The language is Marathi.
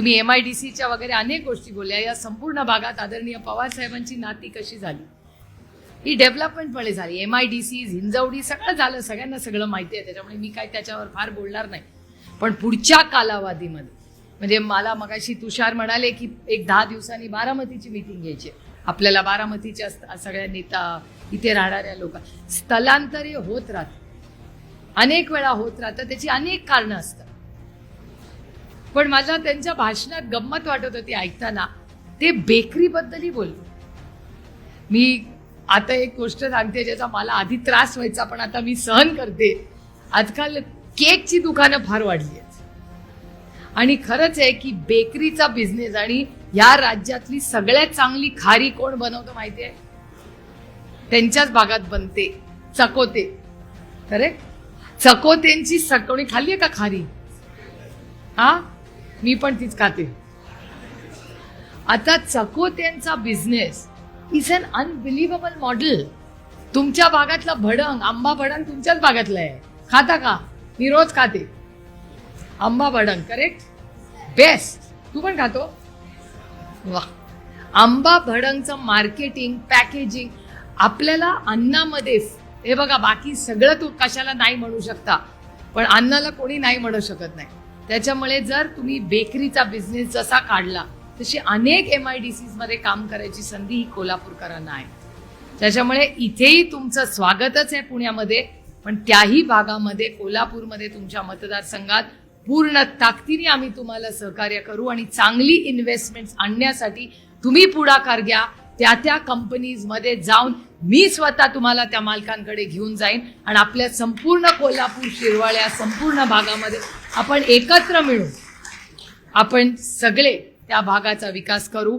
तुम्ही एम आय डी सीच्या वगैरे अनेक गोष्टी बोलल्या. या संपूर्ण भागात आदरणीय पवार साहेबांची नाती कशी झाली? ही डेव्हलपमेंटमुळे झाली. M I D C Hinjawadi सगळं झालं. सगळ्यांना सगळं माहिती आहे. त्याच्यामुळे मी काय त्याच्यावर फार बोलणार नाही. पण पुढच्या कालावधीमध्ये म्हणजे मला मगाशी तुषार म्हणाले की एक दहा दिवसांनी बारामतीची मिटिंग घ्यायची. आपल्याला बारामतीच्या सगळ्या नेता इथे राहणाऱ्या लोक स्थलांतर होत राहत अनेक वेळा होत राहतं त्याची अनेक कारणं असतात. पण मला त्यांच्या भाषणात गंमत वाटत होती ऐकताना. ते बेकरीबद्दलही बोलतो मी आता एक गोष्ट सांगते ज्याचा मला आधी त्रास व्हायचा पण आता मी सहन करते. आजकाल केकची दुकानं फार वाढली आहेत. आणि खरंच आहे की बेकरीचा बिझनेस आणि या राज्यातली सगळ्यात चांगली खारी कोण बनवतं माहिती आहे? त्यांच्याच भागात बनते. चकोते. खरे चकोत्यांची स- कोणी खाल्ली आहे का खारी? हा मी पण तीच खाते. आता चकोत्यांचा business is an unbelievable model तुमच्या भागातला भडंग आंबा भडंग तुमच्याच भागातला आहे. खाता का? मी रोज खाते. आंबा भडंग करेक्ट बेस्ट तू पण खातो? वा आंबा भडंगचं मार्केटिंग पॅकेजिंग आपल्याला अन्नामध्ये हे बघा बाकी सगळं तू कशाला नाही म्हणू शकता. पण अन्नाला कोणी नाही म्हणू शकत नाही. त्याच्यामुळे जर तुम्ही बेकरीचा बिझनेस जसा काढला तशी अनेक एम आय डी सीजमध्ये काम करायची संधी ही कोल्हापूरकरांना आहे. त्याच्यामुळे इथेही तुमचं स्वागतच आहे पुण्यामध्ये पण त्याही भागामध्ये कोल्हापूरमध्ये तुमच्या मतदारसंघात पूर्ण ताकदीने आम्ही तुम्हाला सहकार्य करू आणि चांगली इन्व्हेस्टमेंट आणण्यासाठी तुम्ही पुढाकार घ्या त्या त्या कंपनीजमध्ये जाऊन मी स्वतः तुम्हाला त्या मालकांकडे घेऊन जाईन आणि आपल्या संपूर्ण कोल्हापूर शिरवाळ्या संपूर्ण भागामध्ये आपण एकत्र मिळून आपण सगळे त्या भागाचा विकास करू.